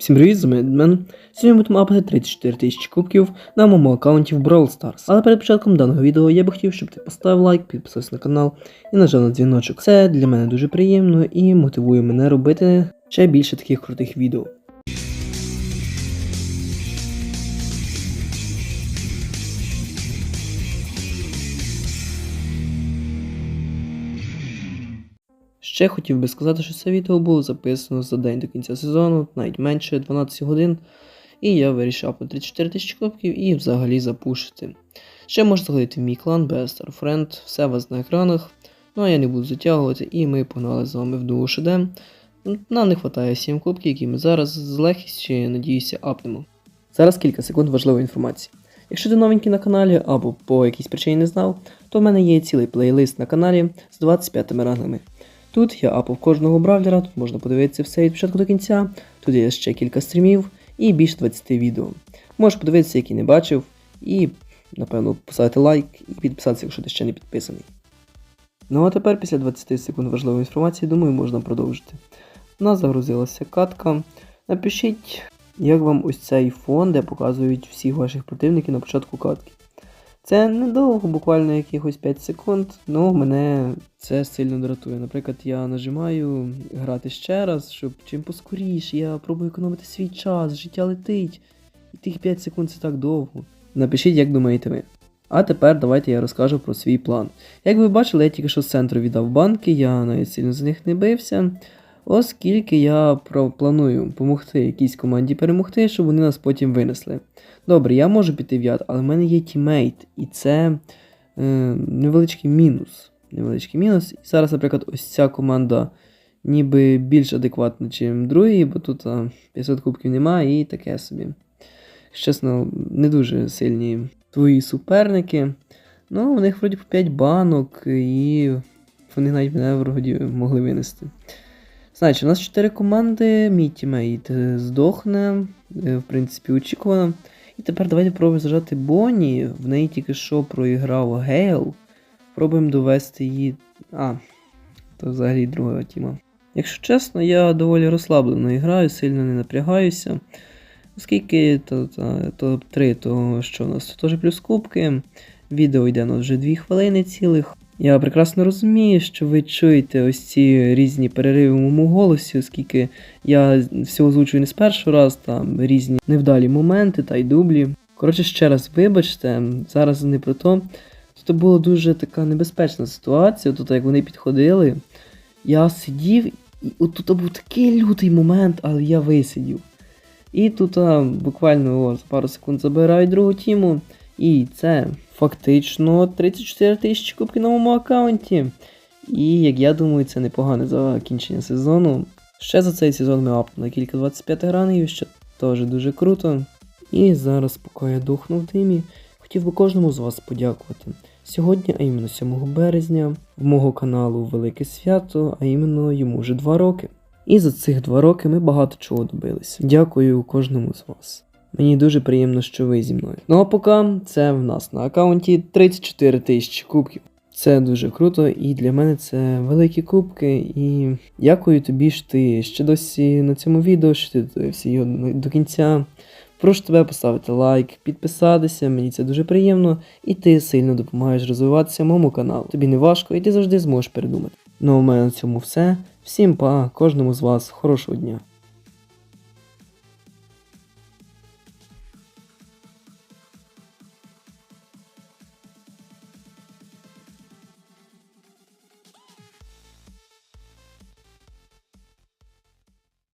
Всім привіт, з вами Едмен. Сьогодні будемо апати 34 тисячі кубків на моєму аккаунті в Brawl Stars. Але перед початком даного відео я би хотів, щоб ти поставив лайк, підписався на канал і нажав на дзвіночок. Це для мене дуже приємно і мотивує мене робити ще більше таких крутих відео. Ще хотів би сказати, що це відео було записано за день до кінця сезону, навіть менше 12 годин. І я вирішив по 34 тисячі кубків і взагалі запушити. Ще можна заходити в мій клан Best Friend, все вас на екранах. Ну а я не буду затягувати, і ми погнали з вами в дуо ШД. Нам не вистачає 7 кубків, які ми зараз з легкістю, надіюся, апнемо. Зараз кілька секунд важливої інформації. Якщо ти новенький на каналі або по якійсь причині не знав, то в мене є цілий плейлист на каналі з 25 рангами. Тут я апав кожного бравлера, тут можна подивитися все від початку до кінця, тут є ще кілька стрімів і більше 20 відео. Можеш подивитися, які не бачив, і, напевно, поставити лайк і підписатися, якщо ти ще не підписаний. Ну а тепер, після 20 секунд важливої інформації, думаю, можна продовжити. У нас загрузилася катка. Напишіть, як вам ось цей фон, де показують всіх ваших противників на початку катки. Це недовго, буквально якихось 5 секунд, але мене це сильно дратує. Наприклад, я нажимаю грати ще раз, щоб чим поскоріше, я пробую економити свій час, життя летить. І тих 5 секунд це так довго. Напишіть, як думаєте ви. А тепер давайте я розкажу про свій план. Як ви бачили, я тільки що з центру віддав банки, я навіть сильно за них не бився. Оскільки я планую допомогти якійсь команді перемогти, щоб вони нас потім винесли. Добре, я можу піти в яд, але в мене є тімейт, і це е, невеличкий мінус. Невеличкий мінус. І зараз, наприклад, ось ця команда ніби більш адекватна, ніж другі, бо тут а, 500 кубків немає і таке собі. Чесно, не дуже сильні твої суперники. Ну, у них вроді по 5 банок, і вони навіть мене вроді могли винести. Значить, у нас 4 команди, мій тімейт е, здохне, е, в принципі, очікувано. І тепер давайте пробуємо зажати Бонні. В неї тільки що проіграв Гейл. Пробуємо довести її. А, то взагалі друга тіма. Якщо чесно, я доволі розслаблено граю, сильно не напрягаюся. Оскільки то, то, топ-3, то що у нас? Теж плюс кубки. Відео йде на вже 2 хвилини цілих. Я прекрасно розумію, що ви чуєте ось ці різні перериви в моєму голосі, оскільки я все озвучую не з першого раз, там різні невдалі моменти та й дублі. Коротше, ще раз вибачте, зараз не про то. Тут була дуже така небезпечна ситуація, тут як вони підходили. Я сидів, і от тут був такий лютий момент, але я висидів. І тут буквально о, за пару секунд забирають другу тіму. І це фактично 34 тисячі кубків на моєму аккаунті. І як я думаю, це непогане закінчення сезону. Ще за цей сезон ми апнули кілька 25 рангів, що теж дуже круто. І зараз, поки я духну в димі, хотів би кожному з вас подякувати. Сьогодні, а іменно 7 березня, в мого каналу Велике Свято, а іменно йому вже 2 роки. І за цих 2 роки ми багато чого добилися. Дякую кожному з вас. Мені дуже приємно, що ви зі мною. Ну а поки це в нас на аккаунті 34 тисячі кубків. Це дуже круто, і для мене це великі кубки. І дякую тобі, що ти ще досі на цьому відео, що ти дивився його до кінця. Прошу тебе поставити лайк, підписатися, мені це дуже приємно, і ти сильно допомагаєш розвиватися моєму каналу. Тобі не важко, і ти завжди зможеш передумати. Ну а у мене на цьому все. Всім па, кожному з вас хорошого дня.